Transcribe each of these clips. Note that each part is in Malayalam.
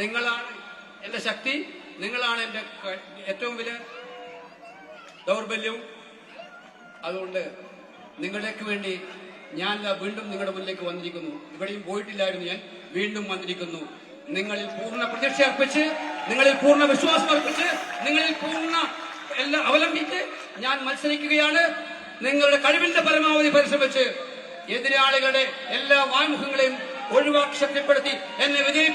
നിങ്ങളാണ് എന്റെ ശക്തി നിങ്ങളാണ് എന്റെ ഏറ്റവും വലിയ ദൗർബല്യവും അതുകൊണ്ട് നിങ്ങളുടെയൊക്കെ വേണ്ടി ഞാൻ വീണ്ടും നിങ്ങളുടെ മുന്നിലേക്ക് വന്നിരിക്കുന്നു. ഇവിടെയും പോയിട്ടില്ലായിരുന്നു ഞാൻ വീണ്ടും വന്നിരിക്കുന്നു. നിങ്ങളിൽ പൂർണ പ്രതീക്ഷ അർപ്പിച്ച് നിങ്ങളിൽ പൂർണ വിശ്വാസം അർപ്പിച്ച് നിങ്ങളിൽ പൂർണ എല്ലാം അവലംബിച്ച് ഞാൻ മത്സരിക്കുകയാണ്. നിങ്ങളുടെ കഴിവിന്റെ പരമാവധി പരിശ്രമിച്ച് എതിരാളികളുടെ എല്ലാ വാൻമുഖങ്ങളെയും ഒഴിവാക്കി ശക്തിപ്പെടുത്തി എന്നെ വിജയിപ്പിക്കണമേ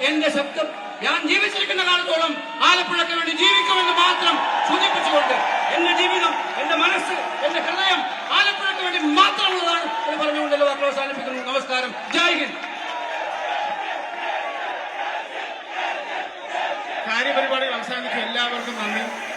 എന്റെ ശബ്ദം ഞാൻ ജീവിച്ചിരിക്കുന്ന കാലത്തോളം ആലപ്പുഴയ്ക്ക് വേണ്ടി ജീവിക്കുമെന്ന് മാത്രം സൂചിപ്പിച്ചുകൊണ്ട് എന്റെ ജീവിതം എന്റെ മനസ്സ് എന്റെ ഹൃദയം ആലപ്പുഴയ്ക്ക് വേണ്ടി മാത്രമുള്ളതാണ് എന്ന് പറഞ്ഞുകൊണ്ട് എല്ലാ അവസാനിപ്പിക്കുന്നു. നമസ്കാരം. ജയ് ഹിന്ദ്. കാര്യപരിപാടികൾ അവസാനിച്ച എല്ലാവർക്കും നന്ദി.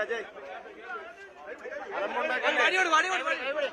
అజయ్ అజయ్